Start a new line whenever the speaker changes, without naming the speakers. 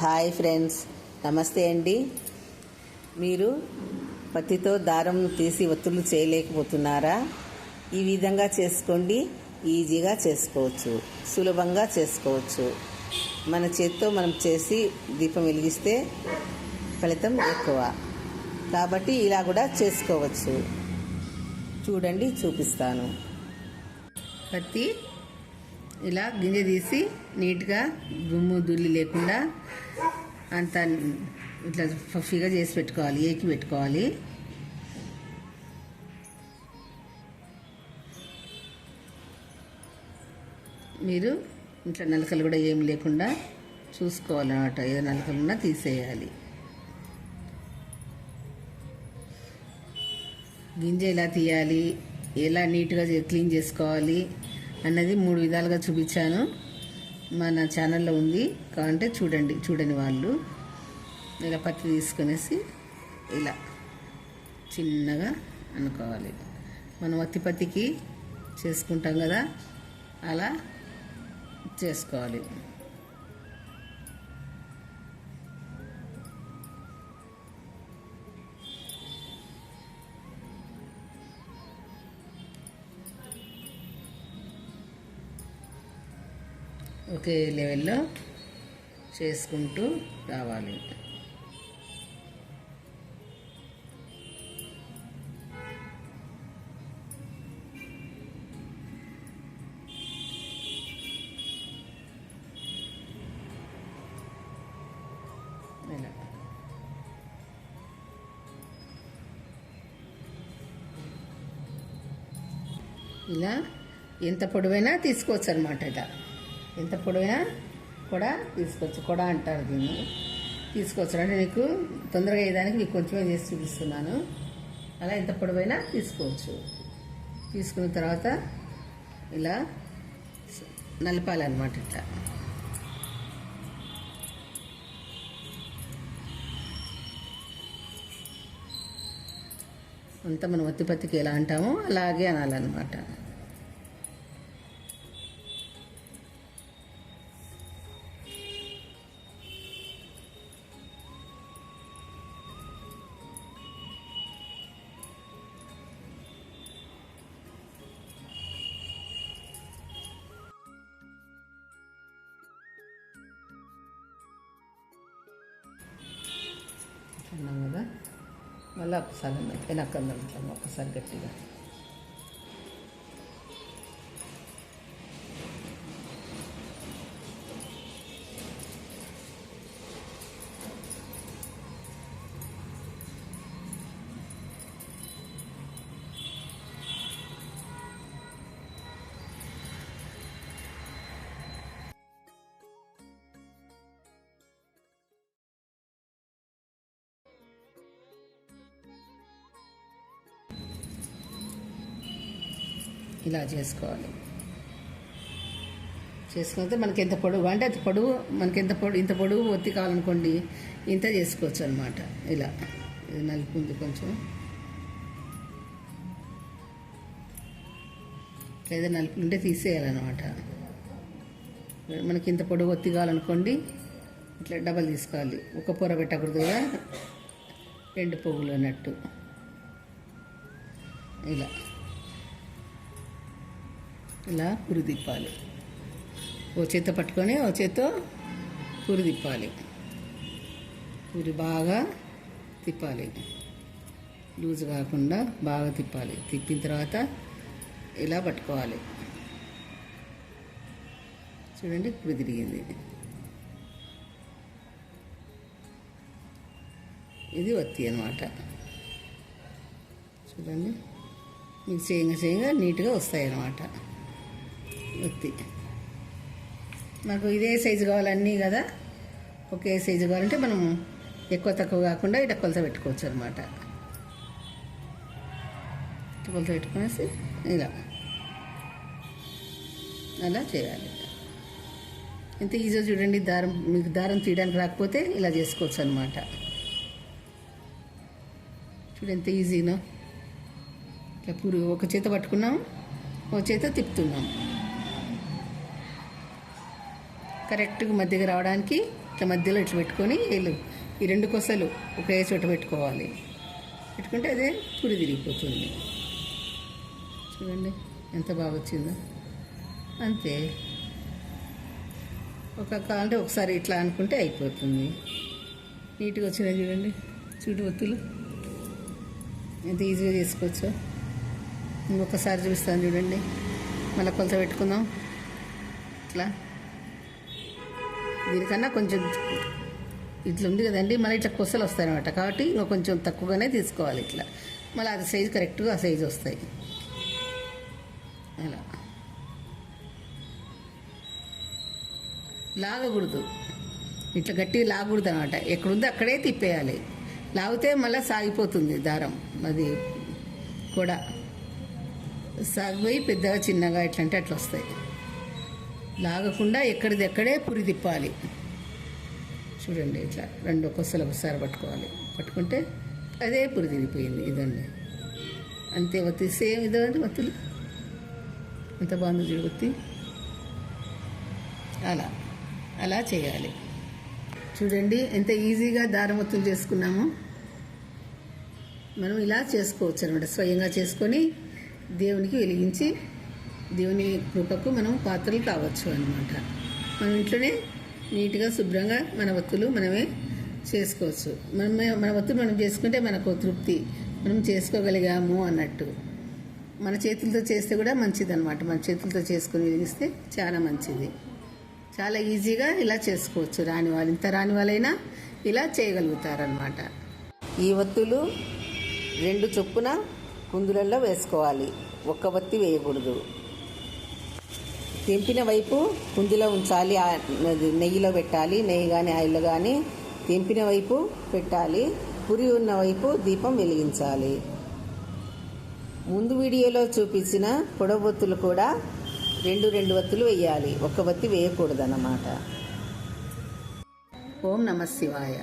Hi friends నమస్తే అండి. మీరు పత్తితో దారం తీసి ఒత్తులు చేయలేకపోతున్నారా? ఈ విధంగా చేసుకోండి ఈజీగా చేసుకోవచ్చు సులభంగా చేసుకోవచ్చు. మన చేత్తో మనం చేసి దీపం వెలిగిస్తే ఫలితం ఎక్కువ. కాబట్టి ఇలా కూడా చేసుకోవచ్చు. చూడండి చూపిస్తాను. పత్తి ఇలా గింజ తీసి నీట్గా దుమ్ము దుల్లి లేకుండా అంత ఇట్లా ఫఫీగా చేసి పెట్టుకోవాలి ఏకి పెట్టుకోవాలి. మీరు ఇట్లా నలకలు కూడా ఏం లేకుండా చూసుకోవాలన్నమాట. ఏదో నలకలు ఉన్నా తీసేయాలి. గింజ ఎలా తీయాలి ఎలా నీట్గా క్లీన్ చేసుకోవాలి అన్నది మూడు విధాలుగా చూపించాను. మన ఛానల్లో ఉంది కావాలంటే చూడండి చూడని వాళ్ళు. ఇలా పత్తి తీసుకునేసి ఇలా చిన్నగా అనుకోవాలి. మనం అత్తి పత్తికి చేసుకుంటాం కదా అలా చేసుకోవాలి. ఒకే లెవెల్లో చేసుకుంటూ రావాలి. ఇలా. ఇలా ఎంత పొడవైనా తీసుకోవచ్చు అనమాట ఇలా ఎంత పొడవైనా కూడా తీసుకోవచ్చు. కూడా అంటారు దీన్ని. తీసుకోవచ్చు. అంటే నీకు తొందరగా అయ్యేదానికి నీకు కొంచెమే చేసి చూపిస్తున్నాను. అలా ఎంత పొడవైనా తీసుకోవచ్చు. తీసుకున్న తర్వాత ఇలా నలపాలన్నమాట ఇట్లా. అంతా మనం ఒత్తిపత్తికి ఎలా అంటామో అలాగే అనాలన్నమాట. అన్నాం కదా. మళ్ళీ ఒకసారి వెనక్కి వెళ్తాము ఒకసారి గట్టిగా. ఇలా చేసుకోవాలి. చేసుకుంటే మనకి ఎంత పొడవు అంటే అంత పొడవు మనకి ఎంత పొడవు ఇంత పొడవు ఒత్తి కావాలనుకోండి ఇంత చేసుకోవచ్చు అనమాట ఇలా ఇది నలుపు ఉంది కొంచెం. లేదా నలుపు ఉంటే తీసేయాలన్నమాట. మనకి ఇంత పొడవు ఒత్తి కావాలనుకోండి ఇట్లా డబల్ తీసుకోవాలి. ఒక పొర పెట్టకూడదు కదా. రెండు పొగులు అన్నట్టు. ఇలా. ఇలా పురిదిప్పాలి. ఓ చేత్తో పట్టుకొని ఓ చేత్తో పురి తిప్పాలి పురి బాగా తిప్పాలి. లూజ్ కాకుండా బాగా తిప్పాలి. తిప్పిన తర్వాత ఇలా పట్టుకోవాలి. చూడండి పురి తిరిగింది. ఇది వత్తి అనమాట చూడండి మీకు చేయంగా చేయంగా నీట్గా వస్తాయి అన్నమాట ఎత్తి నాకు ఇదే సైజు కావాలన్నీ కదా? ఒకే సైజు కావాలంటే మనం ఎక్కువ తక్కువ కాకుండా ఇట కొలత పెట్టుకోవచ్చు అనమాట కొలత పెట్టుకునేసి ఇలా. అలా చేయాలి. ఇంత ఈజీగా చూడండి దారం మీకు దారం తీయడానికి రాకపోతే ఇలా చేసుకోవచ్చు అనమాట చూడండి ఎంత ఈజీనో. ఇట్లా పురుగు ఒక చేత పట్టుకున్నాం ఒక చేత తిప్పుతున్నాం. కరెక్ట్గా మధ్యకి రావడానికి ఇట్లా మధ్యలో ఇట్లా పెట్టుకొని వేలు ఈ రెండు కొసలు ఒకే చోట పెట్టుకోవాలి. పెట్టుకుంటే అదే పురి తిరిగిపోతుంది. చూడండి ఎంత బాగా వచ్చిందో. అంతే. ఒక అంటే ఒకసారి ఇట్లా అనుకుంటే అయిపోతుంది. నీట్గా వచ్చినాయి చూడండి చూడు ఒత్తులు. ఎంత ఈజీగా చేసుకోవచ్చు. ఇంకొకసారి చూపిస్తాను చూడండి. మళ్ళీ కొలత పెట్టుకుందాం. ఇట్లా. దీనికన్నా కొంచెం ఇట్లా ఉంది కదండి మళ్ళీ ఇట్లా కొసలు వస్తాయి అనమాట కాబట్టి ఇంకా కొంచెం తక్కువగానే తీసుకోవాలి ఇట్లా. మళ్ళీ అది సైజు కరెక్ట్గా ఆ సైజు వస్తాయి. అలా. లాగకూడదు. ఇట్లా గట్టిగా లాగకూడదు అనమాట ఎక్కడుందో అక్కడే తిప్పేయాలి. లాగితే మళ్ళీ సాగిపోతుంది దారం. అది కూడా. సాగిపోయి పెద్దగా చిన్నగా ఇట్లా అంటే అట్లా వస్తాయి. లాగకుండా ఎక్కడిది ఎక్కడే పురి తిప్పాలి. చూడండి ఇట్లా రెండు కొసలు ఒకసారి పట్టుకోవాలి. పట్టుకుంటే అదే పురి తిరిగిపోయింది ఇదండి. అంతే ఒత్తి సేమ్ ఇదండి ఒత్తులు. ఎంత బాగుంది చూడు అలా అలా చేయాలి. చూడండి ఎంత ఈజీగా దారమొత్తులు చేసుకున్నాము. మనం ఇలా చేసుకోవచ్చు అనమాట స్వయంగా చేసుకొని దేవునికి వెలిగించి దేవుని కృపకు మనం పాత్రలు కావచ్చు అనమాట మన ఇంట్లోనే నీట్గా శుభ్రంగా మన వత్తులు మనమే చేసుకోవచ్చు. మనమే మన వత్తులు మనం చేసుకుంటే మనకు తృప్తి. మనం చేసుకోగలిగాము అన్నట్టు. మన చేతులతో చేస్తే కూడా మంచిది అనమాట మన చేతులతో చేసుకుని వెలిగిస్తే చాలా మంచిది. చాలా ఈజీగా ఇలా చేసుకోవచ్చు. రాని వాళ్ళు ఇంత రాని వాళ్ళైనా ఇలా చేయగలుగుతారనమాట ఈ ఒత్తులు రెండు చొప్పున కుందులలో వేసుకోవాలి. ఒక్క ఒత్తి వేయకూడదు. తెంపిన వైపు కుందులో ఉంచాలి ఆ నెయ్యిలో పెట్టాలి నెయ్యి కానీ ఆయిల్లో కానీ తెంపిన వైపు పెట్టాలి పురి ఉన్న వైపు దీపం వెలిగించాలి. ముందు వీడియోలో చూపించిన పొడవొత్తులు కూడా రెండు రెండు వత్తులు వేయాలి. ఒక్క వత్తి వేయకూడదన్నమాట. ఓం నమ శివాయ.